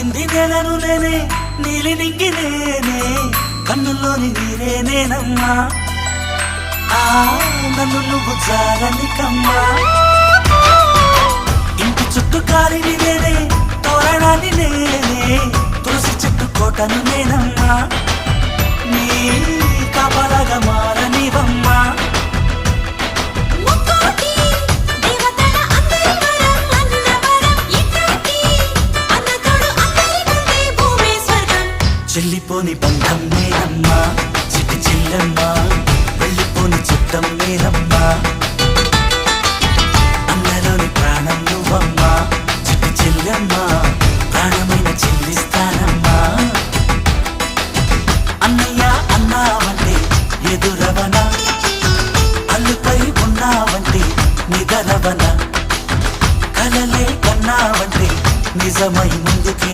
తాకింది నేలను నేనే నీలి నింగి నేనే కన్నుల్లోని నీరే నేనమ్మా. ఆ నన్ను నువ్వు జారనికమ్మా ఇంటి చుట్టూ కాలిని నేనే తోరణాన్ని నేనే తులసి చెట్టు కోటను నేనమ్మా. చెల్లిపోని బంధం నేనమ్మా చిట్టి చెల్లెమ్మా. వెళ్ళిపోని చిత్తం నేనమ్మా అన్నలోని ప్రాణం నువ్వమ్మా. చిట్టి చెల్లెమ్మా. ప్రాణమైన చెల్లిస్తానమ్మా. అన్నయ్య అన్నావంటే ఎదురవన. అల్లుపై ఉన్నావంటే నిదరవన. కలలే కన్నావంటే నిజమై ముందుకి